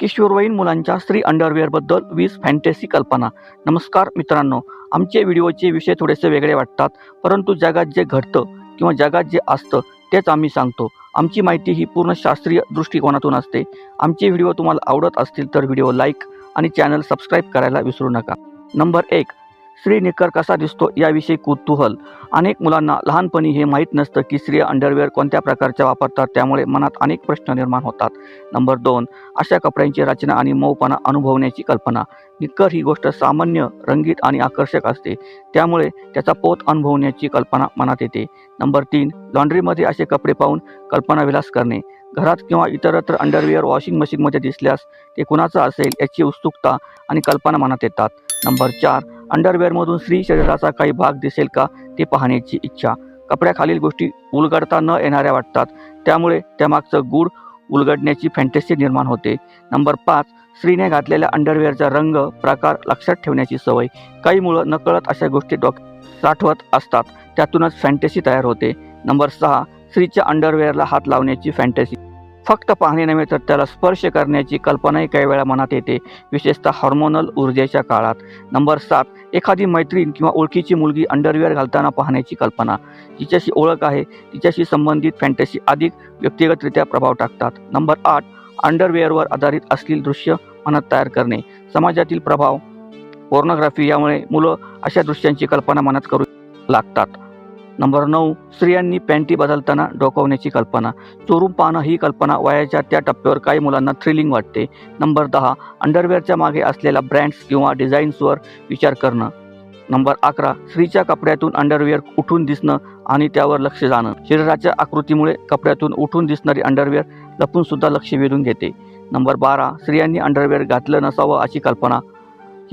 किशोरवयीन मुलांच्या स्त्री अंडरवेअरबद्दल वीस फॅन्टॅसी कल्पना. नमस्कार मित्रांनो आमचे व्हिडिओचे विषय थोडेसे वेगळे वाटतात परंतु जगात जे घडतं किंवा जगात जे असतं तेच आम्ही सांगतो. आमची माहिती ही पूर्ण शास्त्रीय दृष्टिकोनातून असते. आमचे व्हिडिओ तुम्हाला आवडत असतील तर व्हिडिओ लाईक आणि चॅनल सबस्क्राईब करायला विसरू नका. नंबर एक स्त्री कसा दिसतो याविषयी कुतूहल. अनेक मुलांना लहानपणी हे माहीत नसतं की स्त्रिया अंडरवेअर कोणत्या प्रकारच्या वापरतात त्यामुळे मनात अनेक प्रश्न निर्माण होतात. नंबर दोन अशा कपड्यांची रचना आणि मऊपणा अनुभवण्याची कल्पना. निक्कर ही गोष्ट सामान्य रंगीत आणि आकर्षक असते. त्यामुळे त्याचा पोत अनुभवण्याची कल्पना मनात येते. नंबर तीन लॉन्ड्रीमध्ये असे कपडे पाहून कल्पनाविलास करणे. घरात किंवा इतरत्र अंडरवेअर वॉशिंग मशीनमध्ये दिसल्यास ते कुणाचं असेल याची उत्सुकता आणि कल्पना मनात येतात. नंबर चार अंडरवेअरमधून स्त्री शरीराचा काही भाग दिसेल का ते पाहण्याची इच्छा. कपड्याखालील गोष्टी उलगडता न येणाऱ्या वाटतात. त्यामुळे त्यामागचं गूढ उलगडण्याची फॅन्टसी निर्माण होते. नंबर पाच स्त्रीने घातलेल्या अंडरवेअरचा रंग प्रकार लक्षात ठेवण्याची सवय. काही मुलं नकळत अशा गोष्टी डॉक साठवत असतात. त्यातूनच फॅन्टसी तयार होते. नंबर सहा स्त्रीच्या अंडरवेअरला हात लावण्याची फॅन्टसी फक्त पाहणे नव्हे तर त्याला स्पर्श करण्याची कल्पनाही काही वेळा मनात येते विशेषतः हॉर्मोनल ऊर्जेच्या काळात. नंबर सात एखादी मैत्रीण किंवा ओळखीची मुलगी अंडरवेअर घालताना पाहण्याची कल्पना. जिच्याशी ओळख आहे तिच्याशी संबंधित फॅन्टसी अधिक व्यक्तिगतरित्या प्रभाव टाकतात. नंबर आठ अंडरवेअरवर आधारित असलेली दृश्य मनात तयार करणे. समाजातील प्रभाव पोर्नोग्राफी यामुळे मुलं अशा दृश्यांची कल्पना मनात करू लागतात. नंबर नऊ स्त्रियांनी पॅन्टी बदलताना डोकावण्याची कल्पना. चोरून पाहणं ही कल्पना वयाच्या त्या टप्प्यावर काही मुलांना थ्रिलिंग वाटते. नंबर दहा अंडरवेअरच्या मागे असलेल्या ब्रँड्स किंवा डिझाईन्सवर विचार करणं. नंबर अकरा स्त्रीच्या कपड्यातून अंडरवेअर उठून दिसणं आणि त्यावर लक्ष जाणं. शरीराच्या आकृतीमुळे कपड्यातून उठून दिसणारी अंडरवेअर लपूनसुद्धा लक्ष वेधून घेते. नंबर बारा स्त्रियांनी अंडरवेअर घातलं नसावं अशी कल्पना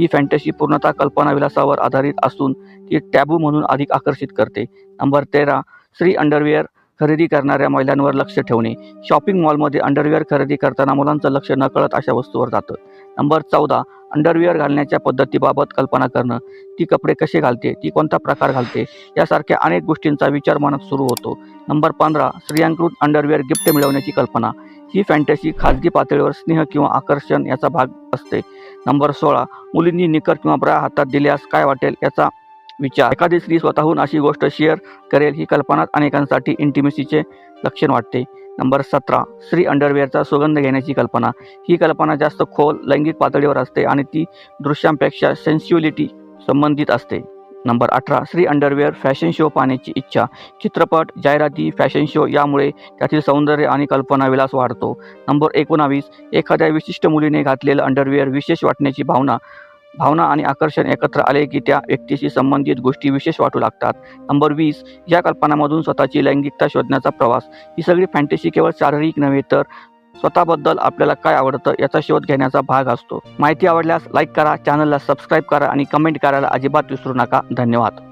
ही फॅन्टसी पूर्णतः कल्पनाविलासावर आधारित असून ती टॅबू म्हणून अधिक आकर्षित करते. नंबर तेरा स्त्री अंडरवेअर खरेदी करणाऱ्या महिलांवर लक्ष ठेवणे. शॉपिंग मॉलमध्ये अंडरवेअर खरेदी करताना मुलांचं लक्ष नकळत अशा वस्तूवर जातं. नंबर चौदा अंडरवेअर घालण्याच्या पद्धतीबाबत कल्पना करणं. ती कपडे कसे घालते? ती कोणता प्रकार घालते? यासारख्या अनेक गोष्टींचा विचार मनात सुरू होतो. नंबर पंधरा स्त्रियांकडून अंडरवेअर गिफ्ट मिळवण्याची कल्पना. ही फॅन्टसी खाजगी पातळीवर स्नेह किंवा आकर्षण याचा भाग असते. नंबर सोळा मुलींनी निकर किंवा ब्रा हातात दिल्यास काय वाटेल याचा विचार. एखादी स्त्री स्वतःहून अशी गोष्ट शेअर करेल ही कल्पना अनेकांसाठी इंटिमेसीचे लक्षण वाटते. नंबर सतरा स्त्री अंडरवेअरचा सुगंध घेण्याची कल्पना. ही कल्पना जास्त खोल लैंगिक पातळीवर असते आणि ती दृश्यांपेक्षा सेन्सिव्हिलिटी संबंधित असते. नंबर अठरा श्री अंडरवेअर फॅशन शो पाहण्याची इच्छा. चित्रपट जाहिराती फॅशन शो यामुळे त्यातील सौंदर्य आणि कल्पना विलास वाढतो. नंबर एकोणावीस एखाद्या विशिष्ट मुलीने घातलेलं अंडरवेअर विशेष वाटण्याची भावना भावना आणि आकर्षण एकत्र आले की त्या व्यक्तीशी संबंधित गोष्टी विशेष वाटू लागतात. नंबर वीस या कल्पनामधून स्वतःची लैंगिकता शोधण्याचा प्रवास. ही सगळी फॅन्टसी केवळ शारीरिक नव्हे तर स्वतःबद्दल आपल्याला काय आवडतं याचा शोध घेण्याचा भाग असतो. माहिती आवडल्यास लाईक करा चॅनलला सबस्क्राईब करा आणि कमेंट करायला अजिबात विसरू नका. धन्यवाद.